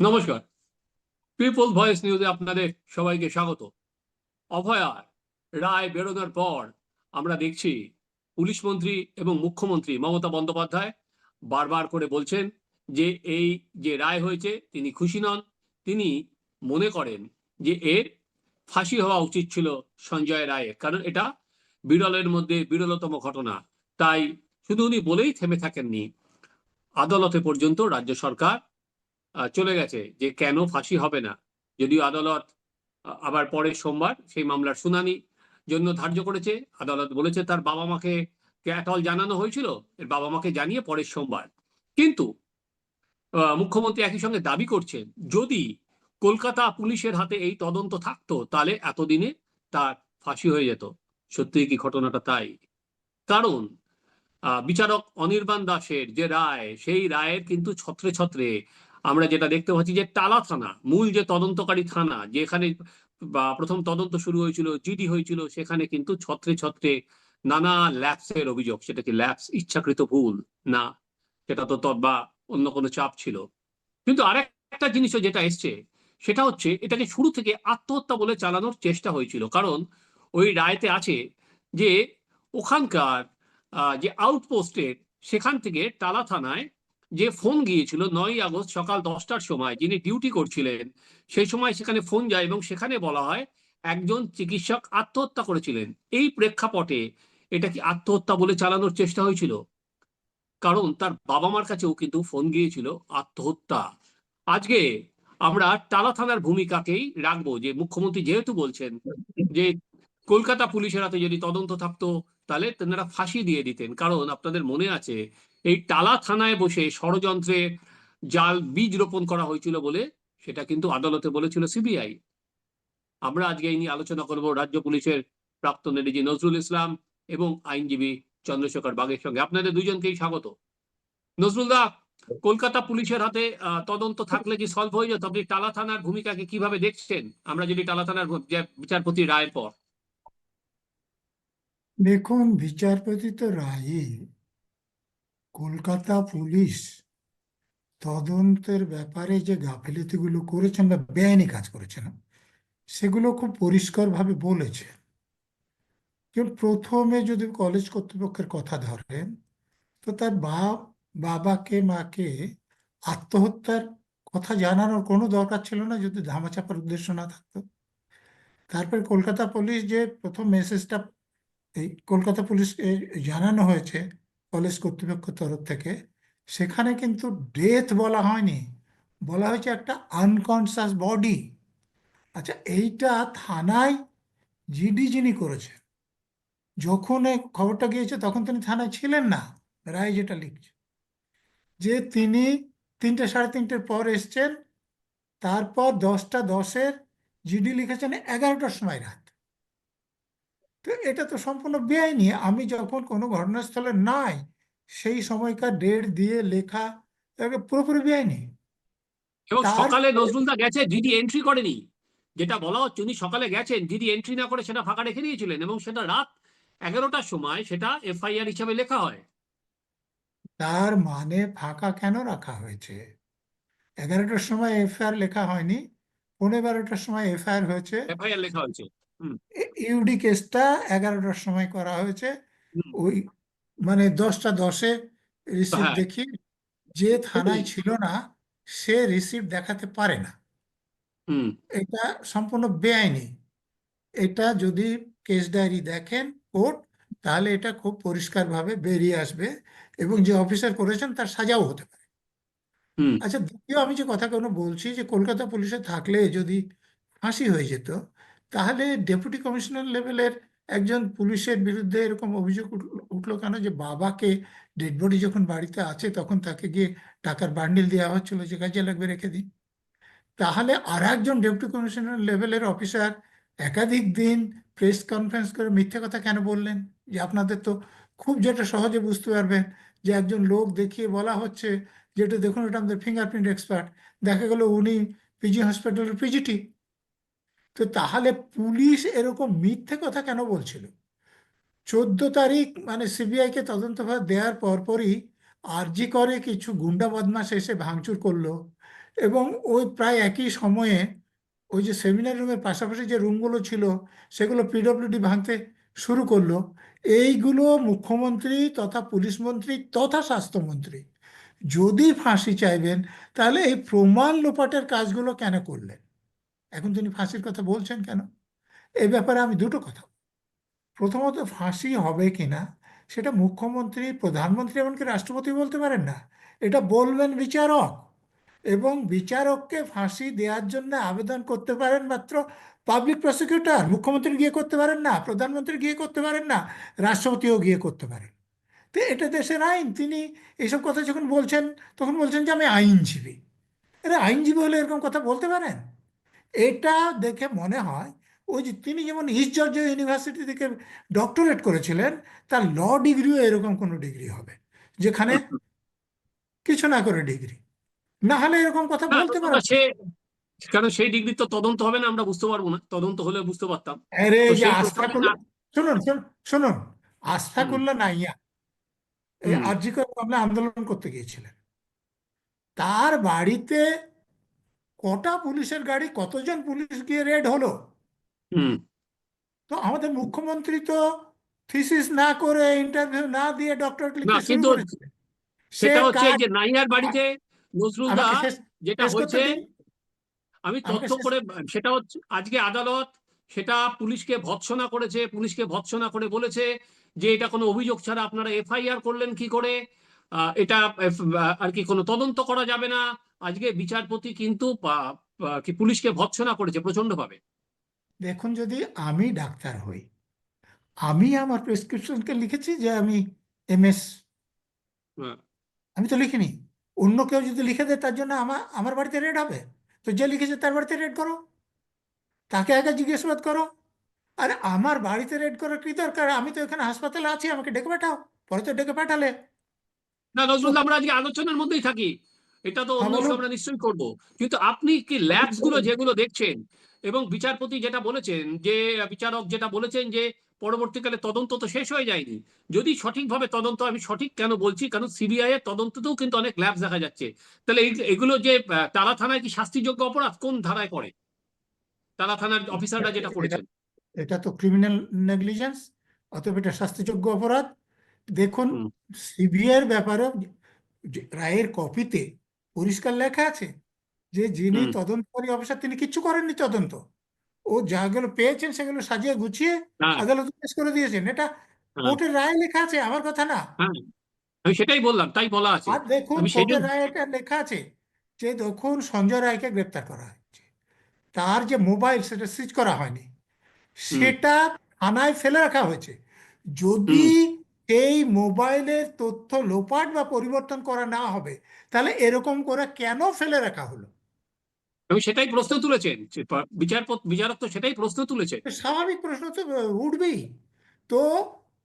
নমস্কার। People voice নিউজে আপনাদের সবাইকে স্বাগত। অভয়ার রায় বেরোনোর পর আমরা দেখছি পুলিশ মন্ত্রী এবং মুখ্যমন্ত্রী মমতা বন্দ্যোপাধ্যায় বারবার করে বলছেন যে এই যে রায় হয়েছে, তিনি খুশি নন। তিনি মনে করেন যে এর ফাঁসি হওয়া উচিত ছিল সঞ্জয় রায়ের, কারণ এটা বিরলের মধ্যে বিরলতম ঘটনা। তাই শুধু উনি বলেই থেমে থাকেননি। আদালতে পর্যন্ত রাজ্য সরকার চলে গেছে যে কেন ফাঁসি হবে না? যদিও আদালত আবার পরের সোমবার সেই মামলার শুনানি জন্য ধার্য করেছে। আদালত বলেছে তার বাবা মাকে ক্যাটল জানানো হয়েছিল, এর বাবা মাকে জানিয়ে পরের সোমবার। কিন্তু মুখ্যমন্ত্রী একই সঙ্গে দাবি করছেন, যদি কলকাতা পুলিশের হাতে এই তদন্ত থাকতো, তাহলে এতদিনে তার ফাঁসি হয়ে যেত। সত্যি কি ঘটনাটা তাই? কারণ বিচারক অনির্বাণ দাসের যে রায়, সেই রায়ের কিন্তু ছত্রে ছত্রে আমরা যেটা দেখতে পাচ্ছি যে টালা থানা, মূল যে তদন্তকারী থানা, যেখানে বা প্রথম তদন্ত শুরু হয়েছিল, জিডি হয়েছিল, সেখানে কিন্তু ছত্রে ছত্রে নানা ল্যাপসের অভিযোগ, সেটা কি ল্যাপস ইচ্ছাকৃত ভুল? না, সেটা তো বা অন্য কোনো চাপ ছিল। কিন্তু আরেকটা জিনিসও যেটা এসছে, সেটা হচ্ছে এটাকে শুরু থেকে আত্মহত্যা বলে চালানোর চেষ্টা হয়েছিল। কারণ ওই রায়তে আছে যে ওখানকার যে আউটপোস্টের সেখান থেকে টালা থানায় যে ফোন গিয়েছিল নয় আগস্ট সকাল দশটার সময়, যিনি ডিউটি করছিলেন, সেই সময় সেখানে ফোন যায় এবং সেখানে বলা হয় একজন চিকিৎসক আত্মহত্যা করেছিলেন। এই প্রেক্ষাপটে এটা কি আত্মহত্যা বলে চালানোর চেষ্টা হয়েছিল? কারণ তার বাবা মার কাছেও কিন্তু ফোন গিয়েছিল আত্মহত্যা। আজকে আমরা টালা থানার ভূমিকাকেই রাখব যে মুখ্যমন্ত্রী যেহেতু বলছেন যে কলকাতা পুলিশের হাতে যদি তদন্ত থাকতো, তাহলে তেনারা ফাঁসি দিয়ে দিতেন। কারণ আপনাদের মনে আছে এই টালা থানায় বসে ষড়যন্ত্রে জাল বীজ রোপণ করা হয়েছিল বলে সেটা কিন্তু আদালতে বলেছিল সিবিআই। আমরা আজকে এই নিয়ে আলোচনা করব রাজ্য পুলিশের প্রাক্তন এডিজি নজরুল ইসলাম এবং আইনজীবী চন্দ্রশেখর বাগের সঙ্গে। আপনাদের দুজনকেই স্বাগত। নজরুল দা, কলকাতা পুলিশের হাতে তদন্ত থাকলে কি সলভ হয়ে যেত? আপনি টালা থানার ভূমিকাকে কীভাবে দেখছেন? আমরা যদি টালা থানার বিচারপতি রায়ের পর। দেখুন, বিচারপতি তো রায়ে কলকাতা পুলিশ তদন্তের ব্যাপারে যে গাফিলতিগুলো করেছেন বা বেআইনি কাজ করেছেন সেগুলো খুব পরিষ্কারভাবে বলেছে। প্রথমে যদি কলেজ কর্তৃপক্ষের কথা ধরেন, তো তার বাপ, বাবাকে, মাকে আত্মহত্যার কথা জানানোর কোনো দরকার ছিল না, যদি ধামাচাপার উদ্দেশ্য না থাকতো। তারপর কলকাতা পুলিশ যে প্রথম মেসেজটা এই কলকাতা পুলিশকে জানানো হয়েছে কলেজ কর্তৃপক্ষের তরফ থেকে, সেখানে কিন্তু ডেথ বলা হয়নি। বলা হয়েছে একটা আনকনসাস বডি আচ্ছা এইটা থানায় জিডি যিনি করেছেন, যখন খবরটা গিয়েছে, তখন তিনি থানায় ছিলেন না। রায় যেটা লিখছে, যে তিনি তিনটে সাড়ে তিনটের পর এসছেন, তারপর দশটা দশের জিডি লিখেছেন এগারোটার সময় রাত। তো এটা তো সম্পূর্ণ বেআইনি। আমি যখন কোনো ঘটনাস্থলে নাই সেই সময়কার ডেট দিয়ে লেখা পুরোপুরি বেআইনি। এবং সকালে নজরুল দা গেছে জিডি এন্ট্রি করেনি। যেটা বলা হচ্ছে উনি সকালে গেছেন জিডি এন্ট্রি না করে সেটা ফাঁকা রেখে দিয়েছিলেন এবং সেটা রাত এগারোটার সময় সেটা এফআইআর হিসাবে লেখা হয়। তার মানে ফাঁকা কেন রাখা হয়েছে? এগারোটার সময় এফআইআর লেখা হয়নি পনেরো বারোটার সময় এফআইআর হয়েছে। এফআইআর লেখা হয়েছে। ইউডি কেসটা এগারোটার সময় করা হয়েছে। ওই মানে দশটা দশে রিসিপ্ট হ্যাঁ। দেখি। যে থানায় ছিল না সে রিসিপ্ট দেখাতে পারে না। এটা সম্পূর্ণ বেআইনি। এটা যদি কেস ডায়েরি দেখেন কোর্ট তাহলে এটা খুব পরিষ্কারভাবে বেরিয়ে আসবে এবং যে অফিসার করেছেন তার সাজাও হতে পারে। হুম। আচ্ছা দ্বিতীয় আমি যে কথা কোনো বলছি যে কলকাতা পুলিশে থাকলে যদি ফাঁসি হয়ে যেত তাহলে ডেপুটি কমিশনার লেভেলের একজন পুলিশের বিরুদ্ধে এরকম অভিযোগ উঠল- কেন যে বাবাকে ডেড বডি যখন বাড়িতে আছে তখন তাকে গিয়ে টাকার বান্ডিল দেওয়া হচ্ছিল যে কাজে লাগবে রেখে দিন। তাহলে আর একজন ডেপুটি কমিশনার লেভেলের অফিসার একাধিক দিন প্রেস কনফারেন্স করে মিথ্যে কথা কেন বললেন? যে আপনাদের তো খুব যেটা সহজে বুঝতে পারবেন যে একজন লোক দেখিয়ে বলা হচ্ছে যেটা দেখুন, এটা আমাদের ফিঙ্গারপ্রিন্ট এক্সপার্ট দেখা গেল উনি পিজি হসপিটালের পিজিটি তো তাহলে পুলিশ এরকম মিথ্যে কথা কেন বলছিল? চোদ্দ তারিখ মানে সিবিআইকে তদন্তভার দেওয়ার পরপরই আরজি করে কিছু গুন্ডা বদমাশ এসে ভাঙচুর করল এবং ওই প্রায় একই সময়ে ওই যে সেমিনার রুমের পাশাপাশি যে রুমগুলো ছিল সেগুলো পিডব্লিউডি ভাঙতে শুরু করল। এইগুলো মুখ্যমন্ত্রী তথা পুলিশ মন্ত্রী তথা স্বাস্থ্যমন্ত্রী যদি ফাঁসি চাইবেন, তাহলে এই প্রমাণ লোপাটের কাজগুলো কেন করলেন? এখন তিনি ফাঁসির কথা বলছেন কেন? এ ব্যাপারে আমি দুটো কথা প্রথমত, ফাঁসি হবে কিনা, সেটা মুখ্যমন্ত্রী, প্রধানমন্ত্রী এমনকি রাষ্ট্রপতি বলতে পারেন না, এটা বলবেন বিচারক এবং বিচারককে ফাঁসি দেওয়ার জন্য আবেদন করতে পারেন মাত্র পাবলিক প্রসিকিউটর মুখ্যমন্ত্রী গিয়ে করতে পারেন না, প্রধানমন্ত্রী গিয়ে করতে পারেন না, রাষ্ট্রপতিও গিয়ে করতে পারেন। তো এটা দেশের আইন, তিনি এইসব কথা যখন বলছেন, তখন বলছেন যে আমি আইনজীবী। আরে আইনজীবী হলে এরকম কথা বলতে পারেন? এটা দেখে মনে হয় ওই যে তিনি যেমন ইস্ট জর্জিয়া ইউনিভার্সিটি থেকে ডক্টরেট করেছিলেন তার ল ডিগ্রিও এরকম কোনো ডিগ্রি হবে যেখানে কিছু না করে ডিগ্রি না হলে এরকম কথা বলতে পারে। কারণ সেই ডিগ্রি তো তদন্ত হবে না আমরা বুঝতে পারব না তদন্ত হলে বুঝতে পারতাম। আরে যে আস্তাকুল্লা শুনুন শুনুন আস্তাকুল্লা নাইয়া এই। আরজিকর মামলা আন্দোলন করতে গিয়েছিলেন। তার বাড়িতে কটা পুলিশের গাড়ি কতজন পুলিশ গিয়ে রেড হলো? তো আমাদের মুখ্যমন্ত্রী তো থিসিস না করে ইন্টারভিউ না দিয়ে ডক্টরেট লিখতে শুরু কিন্তু সেটা হচ্ছে যে নাইয়ার বাড়িতে নজরুল দা আমাকে শেষ যেটা শেষ করতে হয়েছে দিন। আমি তথ্য করে সেটা হচ্ছে আজকে আদালত সেটা পুলিশকে ভৎসনা করেছে পুলিশকে ভৎসনা করে বলেছে যে এটা কোনো অভিযোগ ছাড়া আপনারা এফআইআর করলেন কি করে? আহ, এটা আর কি কোনো তদন্ত করা যাবে না? আজকে বিচারপতি কিন্তু কি পুলিশকে ভৎসনা করেছে প্রচণ্ড ভাবে দেখুন যদি আমি ডাক্তার হই আমি আমার প্রেসক্রিপশনকে লিখেছি যে আমি এমএস। আমি তো লিখিনি। অন্য কেউ যদি লিখে দেয় তার জন্য আমার আমার বাড়িতে রেড হবে। তো যে লিখেছে তার বাড়িতে রেড করো। তাকে আগে জিজ্ঞাসাবাদ করো। আরে আমার বাড়িতে রেড করার কি দরকার? আমি তো এখানে হাসপাতালে আছি আমাকে ডেকে পাঠাও। পরে তো ডেকে পাঠালে। না নজরুল আমরা আজকে আলোচনার মধ্যেই থাকি। এটা তো অন্য হ্যাঁ, আমরা নিশ্চয়ই করব। কিন্তু আপনি কি ল্যাবসগুলো যেগুলো দেখছেন এবং বিচারপতি যেটা বলেছেন যে বিচারক যেটা বলেছেন যে পরবর্তীকালে তদন্ত তো শেষ হয়ে যায়নি যদি সঠিকভাবে তদন্ত আমি সঠিক কেন বলছি? কারণ সিবিআই এর তদন্ততেও কিন্তু অনেক ল্যাবস দেখা যাচ্ছে। তাহলে এগুলো যে টালা থানায় কি শাস্তিযোগ্য অপরাধ? কোন ধারায় করে টালা থানার অফিসাররা যেটা করেছেন। এটা তো ক্রিমিনাল নেগলিজেন্স অতএব এটা শাস্তিযোগ্য অপরাধ। দেখুন সিবিআই এর ব্যাপারে রায়ের কপিতে পরিষ্কার লেখা আছে যে যিনি। তদন্তকারী অফিসার তিনি কিচ্ছু করেননি তদন্ত। ও যাগুলো পেয়েছেন সেগুলো সাজিয়ে গুছিয়ে হ্যাঁ। আদালতে পেশ করে দিয়েছেন। এটা হ্যাঁ। কোর্টের রায়ে লেখা আছে আমার কথা না। হ্যাঁ। আমি সেটাই বললাম তাই বলা আছে। আর দেখুন কোর্টের রায়ে এটা লেখা আছে যে দেখুন সঞ্জয় রায়কে গ্রেপ্তার করা হয়েছে। তার যে মোবাইল সেটা সিজ করা হয়নি। সেটা থানায় ফেলে রাখা হয়েছে। যদি এই মোবাইলের তথ্য লোপাট বা পরিবর্তন করা না হবে তাহলে এরকম করে কেন ফেলে রাখা হলো? আমি সেটাই প্রশ্ন তুলেছেন বিচারপতি বিচারক তো সেটাই প্রশ্ন তুলেছেন। স্বাভাবিক প্রশ্ন তো উঠবেই। তো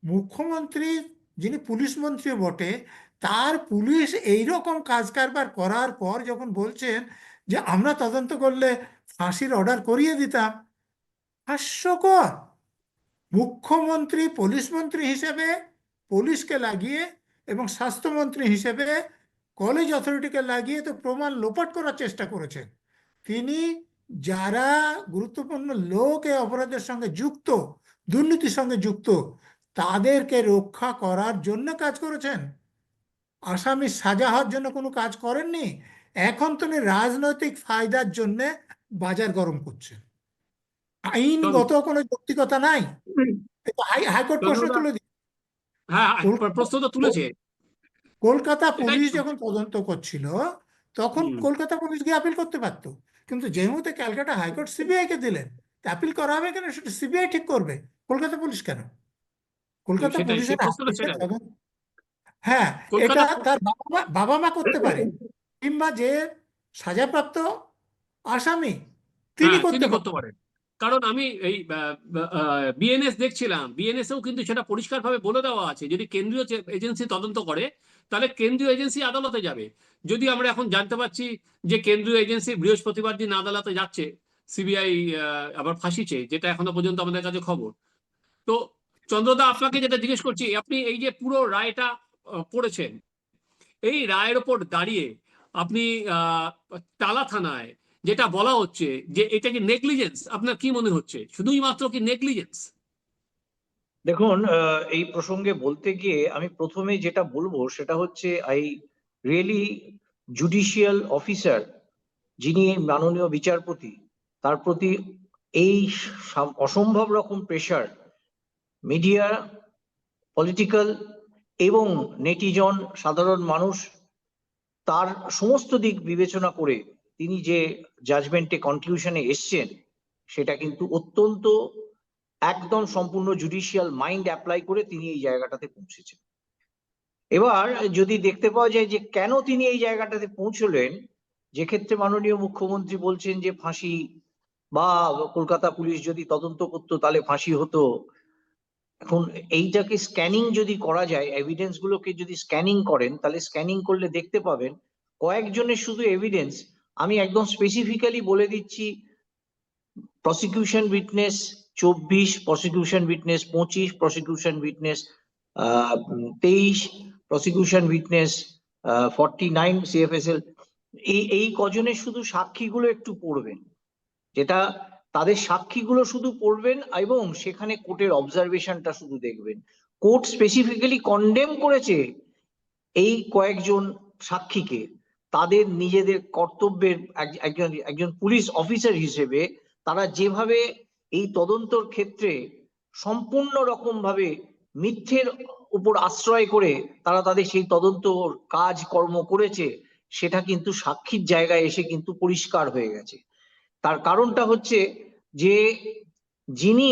মুখ্যমন্ত্রী যিনি পুলিশ মন্ত্রী বটে তার পুলিশ এই রকম কাজ কারবার করার পর যখন বলছেন যে আমরা তদন্ত করলে ফাঁসির অর্ডার করিয়ে দিতাম হাস্যকর। মুখ্যমন্ত্রী পুলিশ মন্ত্রী হিসেবে পুলিশকে লাগিয়ে এবং স্বাস্থ্যমন্ত্রী হিসেবে কলেজ অথরিটিকে লাগিয়ে তো প্রমাণ লোপাট করার চেষ্টা করেছেন। তিনি যারা গুরুত্বপূর্ণ লোক এই অপরাধের সঙ্গে যুক্ত দুর্নীতির সঙ্গে যুক্ত তাদেরকে রক্ষা করার জন্য কাজ করেছেন। আসামি সাজা হওয়ার জন্য কোনো কাজ করেননি। এখন তিনি রাজনৈতিক ফায়দার জন্য বাজার গরম করছেন। আইনগত কোনো যৌক্তিকতা নাই? হাইকোর্ট প্রশ্ন তুলে দিই। হ্যাঁ কলকাতা- প্রশ্ন তো তুলেছে। কলকাতা পুলিশ যখন তদন্ত করছিল তখন কলকাতা পুলিশ গিয়ে আপিল করতে পারতো। কিন্তু যে মুহূর্তে ক্যালকাটা হাইকোর্ট সিবিআই কে দিলেন আপিল করা হবে কেন? সেটা সিবিআই ঠিক করবে। কলকাতা পুলিশ কেন? কলকাতা পুলিশের হ্যাঁ এটা তার বাবা মা বাবা মা করতে পারে। কিংবা যে সাজাপ্রাপ্ত আসামি তিনি হ্যাঁ, তিনি করতে পারেন। কারণ আমি এই বিএনএস দেখছিলাম। বিএনএস এও কিন্তু সেটা পরিষ্কারভাবে বলে দেওয়া আছে। যদি কেন্দ্রীয় এজেন্সি তদন্ত করে, তাহলে কেন্দ্রীয় এজেন্সি আদালতে যাবে। যদি আমরা এখন জানতে পারছি যে কেন্দ্রীয় এজেন্সি বৃহস্পতিবার দিন আদালতে যাচ্ছে সিবিআই আবার ফাঁসিছে যেটা এখনও পর্যন্ত আমাদের কাছে খবর। তো চন্দ্রদা, আপনাকে যেটা জিজ্ঞেস করছি, আপনি এই যে পুরো রায়টা পড়েছেন, এই রায়ের ওপর দাঁড়িয়ে আপনি টালা থানায় যেটা বলা হচ্ছে যে এটা কি নেগলিজেন্স আপনার কি মনে হচ্ছে? শুধুই মাত্র কি নেগলিজেন্স দেখুন এই প্রসঙ্গে বলতে গিয়ে আমি প্রথমে যেটা বলব সেটা হচ্ছে আই রিয়েলি জুডিশিয়াল অফিসার যিনি মাননীয় বিচারপতি, তার প্রতি এই অসম্ভব রকম প্রেশার মিডিয়া পলিটিক্যাল এবং নেটিজন সাধারণ মানুষ, তার সমস্ত দিক বিবেচনা করে তিনি যে জাজমেন্টে কনক্লুশনে এসছেন, সেটা কিন্তু অত্যন্ত একদম সম্পূর্ণ জুডিশিয়াল মাইন্ড অ্যাপ্লাই করে তিনি এই জায়গাটাতে পৌঁছেছেন। এবার যদি দেখতে পাওয়া যায় যে কেন তিনি এই জায়গাটাতে পৌঁছলেন যে ক্ষেত্রে মাননীয় মুখ্যমন্ত্রী বলছেন যে ফাঁসি বা কলকাতা পুলিশ যদি তদন্ত করতো তাহলে ফাঁসি হতো। এখন এইটাকে স্ক্যানিং যদি করা যায় এভিডেন্স গুলোকে যদি স্ক্যানিং করেন, তাহলে স্ক্যানিং করলে দেখতে পাবেন কয়েকজনের শুধু এভিডেন্স আমি একদম স্পেসিফিক্যালি বলে দিচ্ছি প্রসিকিউশন উইটনেস চব্বিশ প্রসিকিউশন উইটনেস পঁচিশ প্রসিকিউশন উইটনেস তেইশ prosecution witness forty nine CFSL এই এই কজনের শুধু সাক্ষীগুলো একটু পড়বেন। যেটা তাদের সাক্ষীগুলো শুধু পড়বেন এবং সেখানে কোর্টের অবজারভেশনটা শুধু দেখবেন। কোর্ট স্পেসিফিক্যালি কন্ডেম করেছে এই কয়েকজন সাক্ষীকে। তাদের নিজেদের কর্তব্যের এক- একজন একজন পুলিশ অফিসার হিসেবে তারা যেভাবে এই তদন্তর ক্ষেত্রে সম্পূর্ণ রকম ভাবে মিথ্যের উপর আশ্রয় করে তারা তাদের সেই তদন্ত কাজ কর্ম করেছে, সেটা কিন্তু সাক্ষীর জায়গায় এসে কিন্তু পরিষ্কার হয়ে গেছে। তার কারণটা হচ্ছে যে যিনি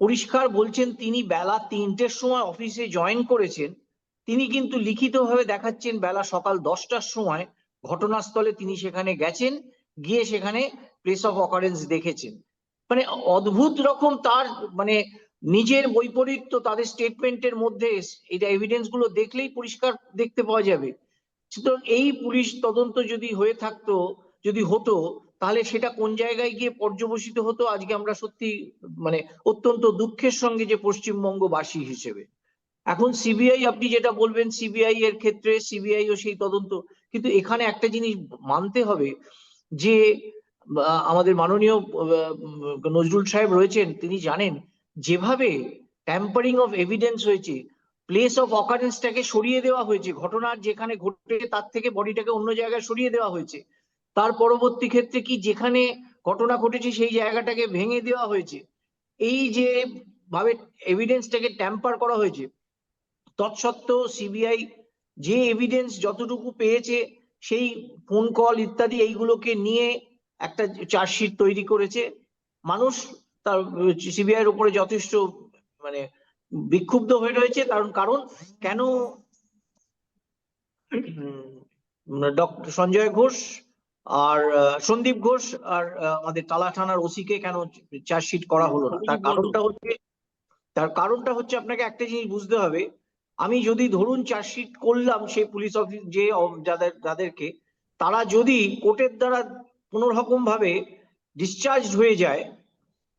পরিষ্কার বলছেন তিনি বেলা তিনটের সময় অফিসে জয়েন করেছেন তিনি কিন্তু লিখিতভাবে দেখাচ্ছেন বেলা সকাল দশটার সময় ঘটনাস্থলে তিনি সেখানে গেছেন, গিয়ে সেখানে প্লেস অফ অকারেন্স দেখেছেন। মানে অদ্ভুত রকম তার মানে নিজের বৈপরীত্য তাদের স্টেটমেন্টের মধ্যে এটা এভিডেন্সগুলো দেখলেই পরিষ্কার দেখতে পাওয়া যাবে। সুতরাং এই পুলিশ তদন্ত যদি হয়ে থাকতো, যদি হতো, তাহলে সেটা কোন জায়গায় গিয়ে পর্যবসিত হতো? আজকে আমরা সত্যি মানে অত্যন্ত দুঃখের সঙ্গে যে পশ্চিমবঙ্গবাসী হিসেবে। এখন সিবিআই আপনি যেটা বলবেন সিবিআই এর ক্ষেত্রে সিবিআই ও সেই তদন্ত। কিন্তু এখানে একটা জিনিস মানতে হবে যে আমাদের মাননীয় নজরুল সাহেব রয়েছেন, তিনি জানেন যেভাবে ট্যাম্পারিং অফ এভিডেন্স হয়েছে প্লেস অফ অকারেন্সটাকে সরিয়ে দেওয়া হয়েছে, ঘটনার যেখানে ঘটে তার থেকে বডিটাকে অন্য জায়গায় সরিয়ে দেওয়া হয়েছে। তার পরবর্তী ক্ষেত্রে কি যেখানে ঘটনা ঘটেছে সেই জায়গাটাকে ভেঙে দেওয়া হয়েছে। এই যে ভাবে এভিডেন্সটাকে ট্যাম্পার করা হয়েছে তৎসত্ত্বেও সিবিআই যে এভিডেন্স যতটুকু পেয়েছে, সেই ফোন কল ইত্যাদি এইগুলোকে নিয়ে একটা চার্জশিট তৈরি করেছে। মানুষ তার সিবিআই এর উপরে যথেষ্ট মানে বিক্ষুব্ধ হয়ে রয়েছে, কারণ কারণ কেন ডক্টর সঞ্জয় ঘোষ আর সন্দীপ ঘোষ আর আমাদের টালা থানার ওসিকে কেন চার্জশিট করা হলো না? তার কারণটা হচ্ছে, তার কারণটা হচ্ছে আপনাকে একটা জিনিস বুঝতে হবে আমি যদি ধরুন চার্জশিট করলাম সেই পুলিশ অফিস যে যাদের, যাদেরকে, তারা যদি কোর্টের দ্বারা কোনো রকম ভাবে ডিসচার্জ হয়ে যায়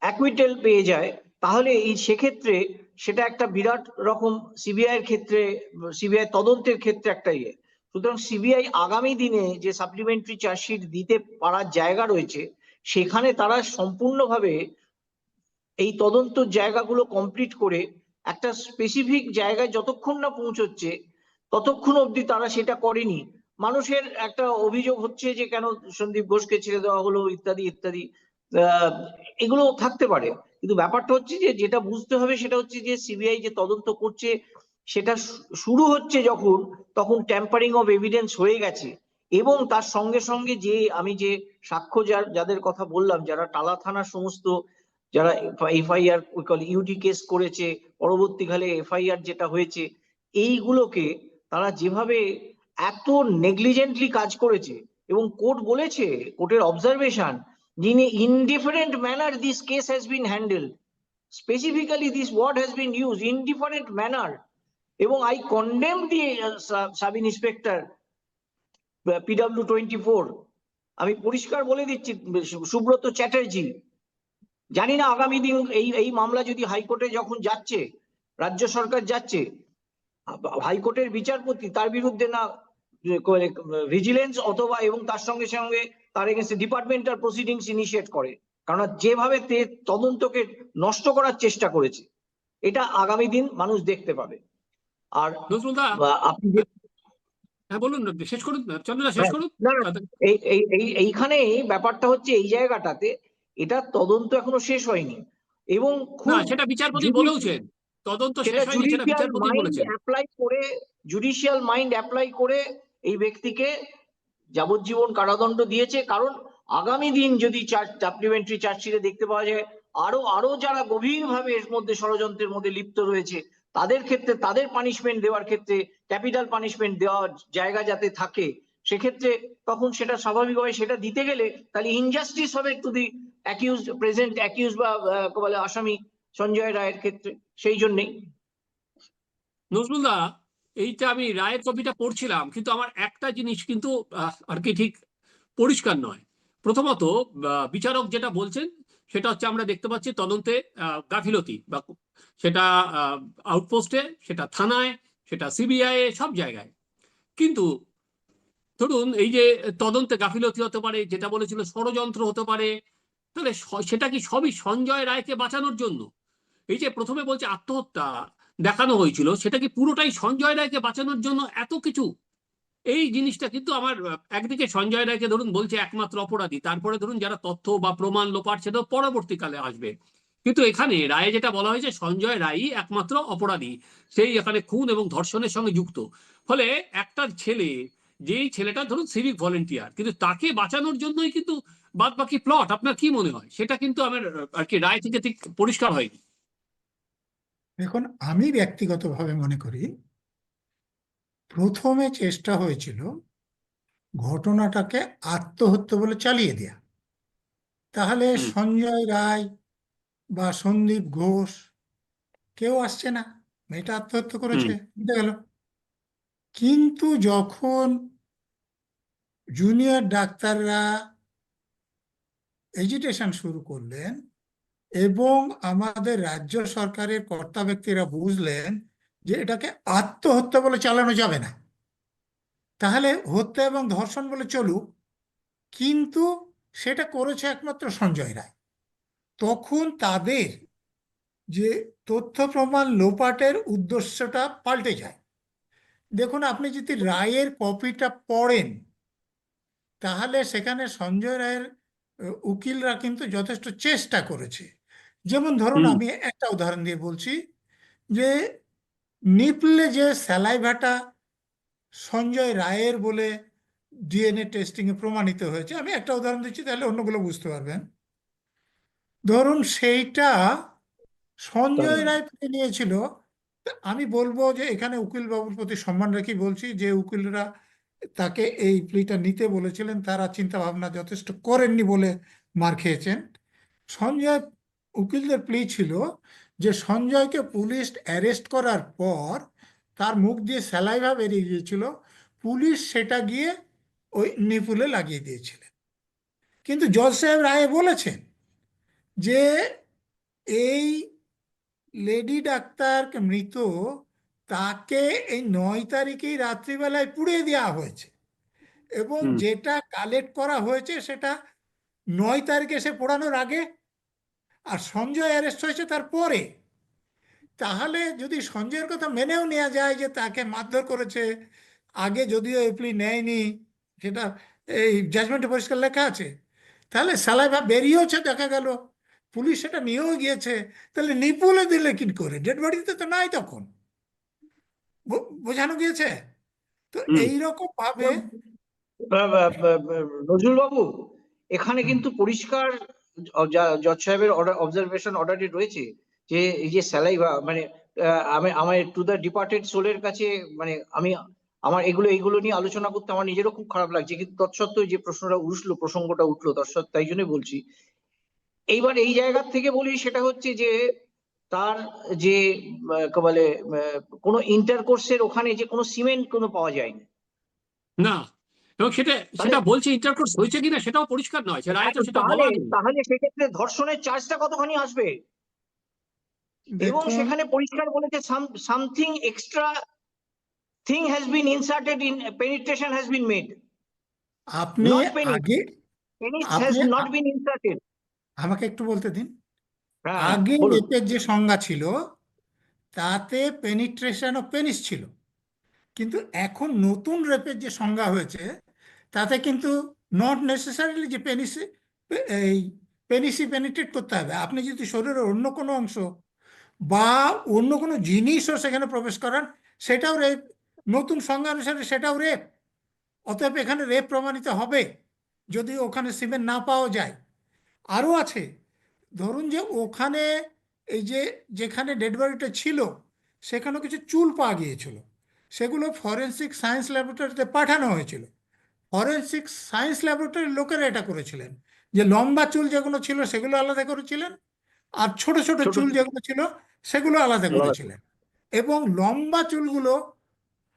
অ্যাকুইটেল পেয়ে যায়, তাহলে এই সেক্ষেত্রে সেটা একটা বিরাট রকম সিবিআই এর ক্ষেত্রে সিবিআই তদন্তের ক্ষেত্রে একটা ইয়ে। সুতরাং সিবিআই আগামী দিনে যে সাপ্লিমেন্টারি চার্জশিট দিতে পারার জায়গা রয়েছে, সেখানে তারা সম্পূর্ণভাবে এই তদন্ত জায়গাগুলো কমপ্লিট করে একটা স্পেসিফিক জায়গায় যতক্ষণ না পৌঁছচ্ছে, ততক্ষণ অবধি তারা সেটা করেনি। মানুষের একটা অভিযোগ হচ্ছে যে, কেন সন্দীপ ঘোষকে ছেড়ে দেওয়া হলো, ইত্যাদি ইত্যাদি। এগুলো থাকতে পারে। কিন্তু ব্যাপারটা হচ্ছে যে, যেটা বুঝতে হবে সেটা হচ্ছে যে সিবিআই যে তদন্ত করছে, সেটা শুরু হচ্ছে যখন, তখন ট্যাম্পারিং অফ এভিডেন্স হয়ে গেছে। এবং তার সঙ্গে সঙ্গে যে, আমি যে সাক্ষ্য যার, যাদের কথা বললাম, যারা টালা থানার সমস্ত যারা এফআইআর ইউডি কেস করেছে, পরবর্তীকালে এফআইআর যেটা হয়েছে, এইগুলোকে তারা যেভাবে এত নেগলিজেন্টলি কাজ করেছে এবং কোর্ট বলেছে, কোর্টের অবজারভেশন যিনি indifferent manner this case has been handle specifically this word has been use indifferent manner এবং I condemn the sub inspector PW twenty four আমি পরিষ্কার বলে দিচ্ছি, সুব্রত চ্যাটার্জি জানি না আগামী দিন এই এই মামলা যদি হাইকোর্টে যখন যাচ্ছে রাজ্য সরকার যাচ্ছে হাইকোর্টের বিচারপতি তার বিরুদ্ধে না ভিজিলেন্স অথবা এবং তার সঙ্গে সঙ্গে তার এগেন্সে ডিপার্টমেন্টাল প্রসিডিংস ইনিশিয়েট করে। কারণ যেভাবে তে তদন্তকে নষ্ট করার চেষ্টা করেছে এটা আগামী দিন মানুষ দেখতে পাবে। আর আপনি হ্যাঁ বলুন না, শেষ করুন শেষ হ্যাঁ, করুন। এইখানে ব্যাপারটা হচ্ছে এই জায়গাটাতে এটা তদন্ত এখনও শেষ হয়নি। এবং সেটা বিচারপতি বলেওছেন। তদন্ত শেষ হয়নি সেটা বিচারপতি বলেছেন। অ্যাপ্লাই করে জুডিশিয়াল মাইন্ড অ্যাপ্লাই করে এই ব্যক্তিকে যাবজ্জীবন কারাদণ্ড দিয়েছে। কারণ আগামী দিন যদি সাপ্লিমেন্টারি চার্জশিটে দেখতে পাওয়া যায় আরও আরও যারা গভীরভাবে এর মধ্যে ষড়যন্ত্রের মধ্যে লিপ্ত রয়েছে তাদের ক্ষেত্রে তাদের পানিশমেন্ট দেওয়ার ক্ষেত্রে ক্যাপিটাল পানিশমেন্ট দেওয়ার জায়গা যাতে থাকে সেক্ষেত্রে তখন সেটা স্বাভাবিকভাবে সেটা দিতে গেলে তাহলে ইনজাস্টিস হবে to the accuse present accuse বা বলে আসামি সঞ্জয় রায়ের ক্ষেত্রে সেই জন্যেই। নজরুল দা এইটা আমি রায়ের কপিটা পড়ছিলাম কিন্তু আমার একটা জিনিস কিন্তু আর কি ঠিক পরিষ্কার নয়। প্রথমত বিচারক যেটা বলছেন সেটা হচ্ছে আমরা দেখতে পাচ্ছি তদন্তে আহ, গাফিলতি বা সেটা আউটপোস্টে সেটা থানায় সেটা সিবিআই সব জায়গায়। কিন্তু ধরুন এই যে তদন্তে গাফিলতি হতে পারে যেটা বলেছিল ষড়যন্ত্র হতে পারে তাহলে সেটা কি সবই সঞ্জয় রায়কে বাঁচানোর জন্য? এই যে প্রথমে বলছে আত্মহত্যা দেখানো হয়েছিল, সেটা কি পুরোটাই সঞ্জয় রায়কে বাঁচানোর জন্য এত কিছু? এই জিনিসটা কিন্তু আমার একদিকে সঞ্জয় রায়কে ধরুন বলছে একমাত্র অপরাধী, তারপরে ধরুন যারা তথ্য বা প্রমাণ লোপাট সেটা পরবর্তীকালে আসবে। কিন্তু এখানে রায়ে যেটা বলা হয়েছে, সঞ্জয় রায়ই একমাত্র অপরাধী, সেই এখানে খুন এবং ধর্ষণের সঙ্গে যুক্ত। ফলে একটা ছেলে, যেই ছেলেটা ধরুন সিভিক ভলেন্টিয়ার কিন্তু তাকে বাঁচানোর জন্যই কিন্তু বাদ বাকি প্লট আপনার কি মনে হয়? সেটা কিন্তু আমার আর কি রায় থেকে ঠিক পরিষ্কার হয়নি। দেখুন আমি ব্যক্তিগতভাবে মনে করি প্রথমে চেষ্টা হয়েছিল ঘটনাটাকে আত্মহত্যা বলে চালিয়ে দেয়া। তাহলে সঞ্জয় রায় বা সন্দীপ ঘোষ কেউ আসছে না। মেয়েটা আত্মহত্যা করেছে বুঝে গেল। কিন্তু যখন জুনিয়র ডাক্তাররা এজিটেশন শুরু করলেন এবং আমাদের রাজ্য সরকারের কর্তা ব্যক্তিরা বুঝলেন যে এটাকে আত্মহত্যা বলে চালানো যাবে না। তাহলে হত্যা এবং ধর্ষণ বলে চলুক, কিন্তু সেটা করেছে একমাত্র সঞ্জয় রায়। তখন তাদের যে তথ্য প্রমাণ লোপাটের উদ্দেশ্যটা পাল্টে যায়। দেখুন, আপনি যদি রায়ের কপিটা পড়েন, তাহলে সেখানে সঞ্জয় রায়ের উকিলরা কিন্তু যথেষ্ট চেষ্টা করেছে। যেমন ধরুন আমি একটা উদাহরণ দিয়ে বলছি যে নিপলে যে স্যালাইভাটা সঞ্জয় রায়ের বলে ডিএনএ টেস্টিং এ প্রমাণিত হয়েছে আমি একটা উদাহরণ দিচ্ছি তাহলে অন্যগুলো বুঝতে পারবেন। ধরুন সেইটা সঞ্জয়। রায় পেয়ে নিয়েছিল। আমি বলব যে এখানে উকিল বাবুর প্রতি সম্মান রেখেই বলছি যে উকিলরা তাকে এই প্লিটা নিতে বলেছিলেন, তারা চিন্তা ভাবনা যথেষ্ট করেননি বলে মার খেয়েছেন। সঞ্জয়, উকিলদের প্লি ছিল যে সঞ্জয়কে পুলিশ অ্যারেস্ট করার পর তার মুখ দিয়ে স্যালাইভা বেরিয়ে গিয়েছিল। পুলিশ সেটা গিয়ে ওই নিপুলে লাগিয়ে দিয়েছিলেন। কিন্তু জজ সাহেব রায়ে বলেছেন যে এই লেডি ডাক্তারকে মৃত তাকে এই নয় তারিখেই রাত্রিবেলায় পুড়িয়ে দেওয়া হয়েছে। এবং যেটা কালেক্ট করা হয়েছে সেটা নয় তারিখে সে পোড়ানোর আগে আর সঞ্জয় অ্যারেস্ট হয়েছে তারপরে তাহলে যদি সঞ্জয়ের কথা মেনেও নেওয়া যায় যে তাকে মারধর করেছে আগে যদিও এপ্লি নেয়নি সেটা এই জাজমেন্টে পরিষ্কার লেখা আছে তাহলে সালাইভা বেরিয়েওছে দেখা গেল। পুলিশ সেটা নিয়েও গিয়েছে তাহলে নিপুলে দিলে কি করে? ডেড বডিতে তো নাই তখন। বোঝানো গিয়েছে? তো এইরকম ভাবে নজরুল বাবু এখানে কিন্তু পরিষ্কার জজ সাহেবের অবজারভেশন অর্ডারে রয়েছে যে এই যে স্যালাইভা মানে আহ, আমি আমার টু দ্য ডিপার্টেড সোলের কাছে মানে আমি আমার এগুলো এইগুলো নিয়ে আলোচনা করতে আমার নিজেরও খুব খারাপ লাগছে। কিন্তু তৎসত্ত্বেও যে প্রশ্নটা উঠল প্রসঙ্গটা উঠল তৎসত্ত্বেও তাই জন্য বলছি। এইবার এই জায়গার থেকে বলি সেটা হচ্ছে যে তার যে বলে কোনো ইন্টারকোর্সের ওখানে যে কোনো সিমেন্ট কোনো পাওয়া যায়নি। না। এবং সেটা সেটা বলছে ইন্টারকোর্স হয়েছে কিনা সেটাও পরিষ্কার নয়। সে রায় সেটা তাহলে বলা তাহলে সেক্ষেত্রে ধর্ষণের চার্জটা কতখানি আসবে? এবং সেখানে পরিষ্কার বলেছে something extra thing has been inserted in, penetration has been made. আপনি. আগে আপনি- not been আমাকে একটু বলতে দিন। হ্যাঁ, আগে বলুন। রেপের যে সংজ্ঞা ছিল তাতে পেনিট্রেশন ও পেনিস ছিল। কিন্তু এখন নতুন রেপের যে সংজ্ঞা হয়েছে তাতে কিন্তু নট নেসেসারিলি যে পেনিস এই পেনিসই পেনিট্রেট করতে হবে। আপনি যদি শরীরের অন্য কোনো অংশ বা অন্য কোনো জিনিসও সেখানে প্রবেশ করান সেটাও রেপ নতুন সংজ্ঞা অনুসারে সেটাও রেপ অতএব এখানে রেপ প্রমাণিত হবে যদি ওখানে সিমেন্ট না পাওয়া যায়। আরও আছে ধরুন যে ওখানে এই যে যেখানে ডেড বডিটা ছিল সেখানেও কিছু চুল পাওয়া গিয়েছিল। সেগুলো ফরেন্সিক সায়েন্স ল্যাবরেটরিতে পাঠানো হয়েছিল। ফরেনসিক সায়েন্স ল্যাবরেটরির লোকেরা এটা করেছিলেন যে লম্বা চুল যেগুলো ছিল সেগুলো আলাদা করেছিলেন আর ছোট ছোট চুল যেগুলো ছিল সেগুলো আলাদা আলাদা। করেছিলেন। এবং লম্বা চুলগুলো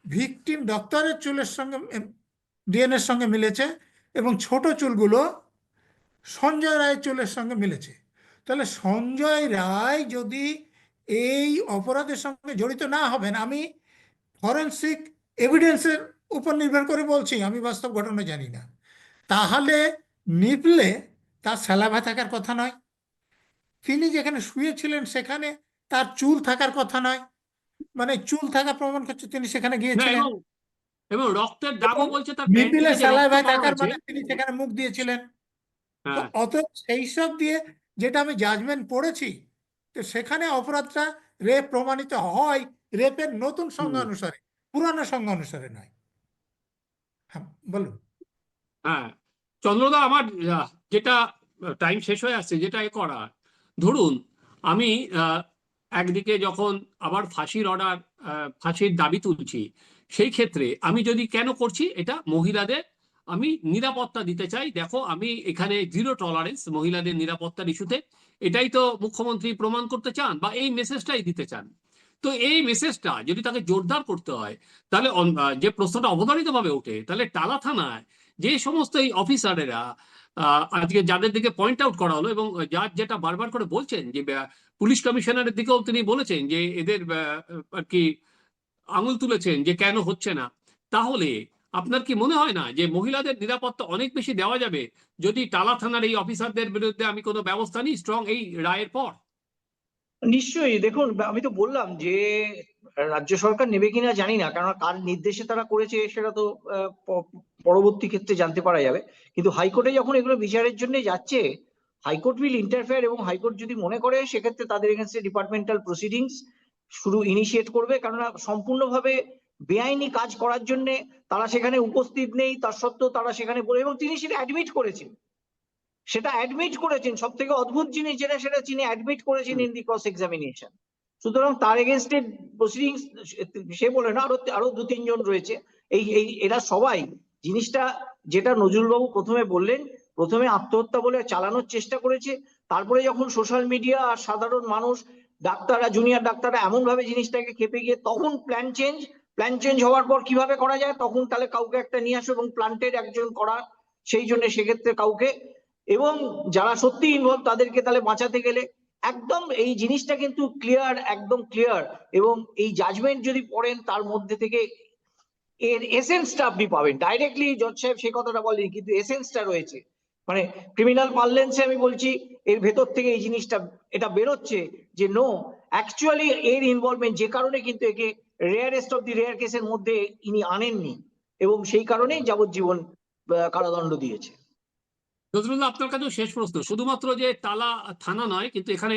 ভিকটিম ডক্টরের চুলের সঙ্গে ডিএনএর সঙ্গে মিলেছে এবং ছোট চুলগুলো সঞ্জয় রায়ের চুলের সঙ্গে মিলেছে। তাহলে সঞ্জয় রায় যদি এই অপরাধের সঙ্গে জড়িত না হবেন আমি ফরেনসিক এভিডেন্সের উপর নির্ভর করে বলছি আমি বাস্তব ঘটনা জানি না। তাহলে নিপলে তার স্যালাভা থাকার কথা নয়। তিনি যেখানে শুয়েছিলেন সেখানে তার চুল থাকার কথা নয়। মানে চুল থাকা প্রমাণ করছে তিনি সেখানে গিয়েছিলেন। এবং রক্তের দাগও বলছে তার নিপিলে পাওয়া থাকার মানে তিনি সেখানে মুখ দিয়েছিলেন। অত হ্যাঁ। সেই সব দিয়ে যেটা আমি জাজমেন্ট পড়েছি তো সেখানে অপরাধটা রেপ প্রমাণিত হয় রেপের নতুন সংজ্ঞা অনুসারে পুরানো সংজ্ঞা অনুসারে নয়। হ্যাঁ বলুন। হ্যাঁ চন্দ্রদা আমার যেটা টাইম শেষ হয়ে আসছে যেটা এ করার ধরুন আমি একদিকে যখন আবার ফাঁসির অর্ডার ফাঁসির দাবি তুলছি সেই ক্ষেত্রে আমি যদি কেন করছি এটা মহিলাদের আমি নিরাপত্তা দিতে চাই। দেখো, আমি এখানে জিরো টলারেন্স মহিলাদের নিরাপত্তার ইস্যুতে। এটাই তো মুখ্যমন্ত্রী প্রমাণ করতে চান বা এই মেসেজটাই দিতে চান। তো এই মেসেজটা যদি তাকে জোরদার করতে হয়, তাহলে যে প্রশ্নটা অবধারিতভাবে ওঠে, তাহলে টালা থানায় যে সমস্ত এই অফিসারেরা আজকে যাদের দিকে পয়েন্ট আউট করা হলো এবং যার যেটা বারবার করে বলছেন যে পুলিশ কমিশনারের দিকেও তিনি বলেছেন যে, এদের আর কি আঙুল তুলেছেন যে কেন হচ্ছে না। তাহলে আপনার কি মনে হয় না যে মহিলাদের নিরাপত্তা অনেক বেশি দেওয়া যাবে যদি টালা থানার এই অফিসারদের বিরুদ্ধে আমি কোনো ব্যবস্থা নিই স্ট্রং এই রায়ের পর? নিশ্চয়ই। দেখুন, আমি তো বললাম যে রাজ্য সরকার নেবে কিনা জানি না কারণ কার নির্দেশে তারা করেছে সেটা তো পরবর্তী ক্ষেত্রে জানতে পারা যাবে। কিন্তু হাইকোর্টে যখন এগুলো বিচারের জন্য যাচ্ছে, হাইকোর্ট উইল ইন্টারফেয়ার এবং হাইকোর্ট যদি মনে করে, সেক্ষেত্রে তাদের এগেনস্টে ডিপার্টমেন্টাল প্রসিডিংস শুরু ইনিশিয়েট করবে। কেননা সম্পূর্ণভাবে বেআইনি কাজ করার জন্য তারা সেখানে উপস্থিত নেই তার সত্ত্বেও তারা সেখানে বলে এবং তিনি সেটা অ্যাডমিট করেছেন। সেটা অ্যাডমিট করেছেন সব থেকে অদ্ভুত জিনিস যেটা সেটা তিনি অ্যাডমিট করেছেন ইন দি ক্রস এক্সামিনেশন সুতরাং তার এগেনস্টে প্রসিডিংস সে বলে না আরও আরও দু তিনজন রয়েছে। এই এই এরা সবাই জিনিসটা যেটা নজরুলবাবু প্রথমে বললেন প্রথমে আত্মহত্যা বলে চালানোর চেষ্টা করেছে। তারপরে যখন সোশ্যাল মিডিয়া আর সাধারণ মানুষ ডাক্তাররা জুনিয়র ডাক্তাররা এমন ভাবে জিনিসটাকে খেপে গিয়ে তখন প্ল্যান চেঞ্জ প্ল্যান চেঞ্জ হওয়ার পর কীভাবে করা যায়, তখন তাহলে কাউকে একটা নিয়ে আসো এবং প্লান্টেড একজন করা, সেই জন্য সেক্ষেত্রে কাউকে। এবং যারা সত্যি ইনভলভ তাদেরকে তাহলে বাঁচাতে গেলে একদম এই জিনিসটা কিন্তু ক্লিয়ার একদম ক্লিয়ার এবং এই জাজমেন্ট যদি পড়েন, তার মধ্যে থেকে এর এসেন্সটা আপনি পাবেন। ডাইরেক্টলি জজ সাহেব সেই কথাটা বলেনি, কিন্তু এসেন্সটা রয়েছে। মানে ক্রিমিনাল পার্লেন্সে আমি বলছি, এর ভেতর থেকে এই জিনিসটা, এটা বেরোচ্ছে যে নো অ্যাকচুয়ালি এর ইনভলভমেন্ট যে কারণে কিন্তু একে রেয়ারেস্ট অফ দি রেয়ার কেসের মধ্যে ইনি আনেননি এবং সেই কারণেই যাবজ্জীবন কারাদণ্ড দিয়েছে। নজরুল্লাহ, আপনার কাছেও শেষ প্রশ্ন। শুধুমাত্র যে টালা থানা নয়, কিন্তু এখানে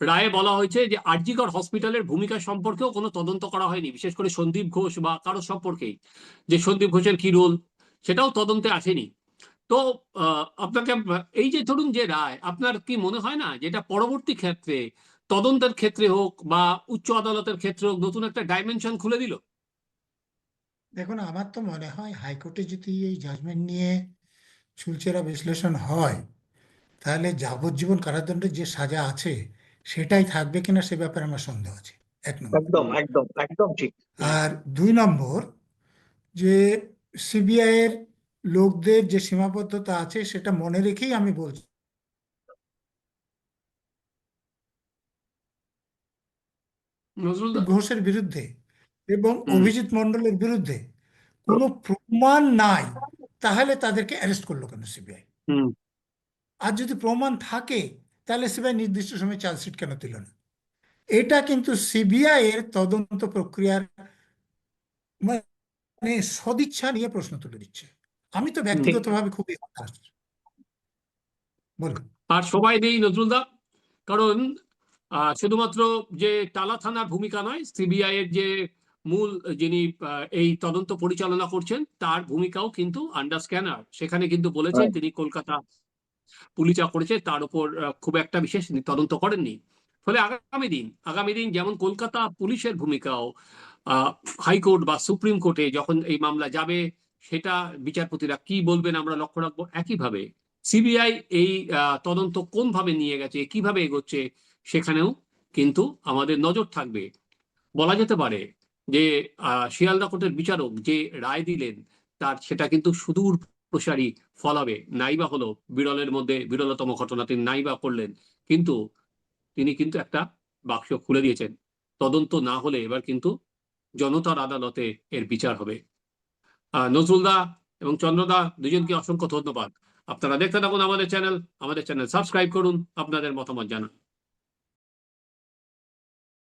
রায়ে বলা হয়েছে যে আরজিকর হসপিটালের ভূমিকা সম্পর্কেও কোনো তদন্ত করা হয়নি, বিশেষ করে সন্দীপ ঘোষ বা কারও সম্পর্কেই। যে সন্দীপ ঘোষের কি রোল, সেটাও তদন্তে আসেনি। তো আপনাকে, এই যে ধরুন যে রায়, আপনার কি মনে হয় না যেটা পরবর্তী ক্ষেত্রে তদন্তের ক্ষেত্রে হোক বা উচ্চ আদালতের ক্ষেত্রে হোক নতুন একটা ডাইমেনশন খুলে দিল। দেখুন আমার তো মনে হয় হাইকোর্টে যদি এই জাজমেন্ট নিয়ে চুলচেরা বিশ্লেষণ হয় তাহলে যাবজ্জীবন কারাদণ্ডের যে সাজা আছে সেটাই থাকবে কিনা সে ব্যাপারে আমার সন্দেহ আছে। এক নম্বর। একদম একদম একদম ঠিক। আর দুই নম্বর যে সিবিআই এর লোকদের যে সীমাবদ্ধতা আছে সেটা মনে রেখেই আমি বলছি ঘোষের বিরুদ্ধে এবং হুম। অভিজিৎ মণ্ডলের বিরুদ্ধে কোনো প্রমাণ নাই তাহলে তাদেরকে অ্যারেস্ট করল কেন সিবিআই হুম। আর যদি প্রমাণ থাকে তাহলে সিবিআই নির্দিষ্ট সময়ে চার্জশিট কেন দিল না? এটা কিন্তু সিবিআই এর তদন্ত প্রক্রিয়ার মানে সদিচ্ছা নিয়ে প্রশ্ন তুলে দিচ্ছে। আমি তো ব্যক্তিগতভাবে খুবই হতাশ। বলুন। আর সবাই নেই নজরুলদা। কারণ শুধুমাত্র যে টালা থানার ভূমিকা নয় সিবিআই এর যে মূল যিনি এই তদন্ত পরিচালনা করছেন তার ভূমিকাও কিন্তু আন্ডার স্ক্যানার সেখানে কিন্তু বলেছেন তিনি কলকাতা পুলিশ যা করেছে তার উপর খুব একটা বিশেষ তদন্ত করেননি। ফলে আগামী দিন আগামী দিন যেমন কলকাতা পুলিশের ভূমিকাও আহ, হাইকোর্ট বা সুপ্রিম কোর্টে যখন এই মামলা যাবে সেটা বিচারপতিরা কি বলবেন আমরা লক্ষ্য রাখব একইভাবে। সিবিআই এই আহ, তদন্ত কোনভাবে নিয়ে গেছে কীভাবে এগোচ্ছে সেখানেও কিন্তু আমাদের নজর থাকবে। বলা যেতে পারে যে শিয়ালদা কোর্টের বিচারক যে রায় দিলেন, তার সেটা কিন্তু সুদূর প্রসারী ফল হবে নাইবা হলো বিরলের মধ্যে বিরলতম ঘটনা তিনি নাইবা করলেন কিন্তু তিনি কিন্তু একটা বাক্স খুলে দিয়েছেন। তদন্ত না হলে এবার কিন্তু জনতার আদালতে এর বিচার হবে। নজরুলদা এবং চন্দ্রদা দুজনকে অসংখ্য ধন্যবাদ। আপনারা দেখতে থাকুন আমাদের চ্যানেল। আমাদের চ্যানেল সাবস্ক্রাইব করুন। আপনাদের মতামত জানান।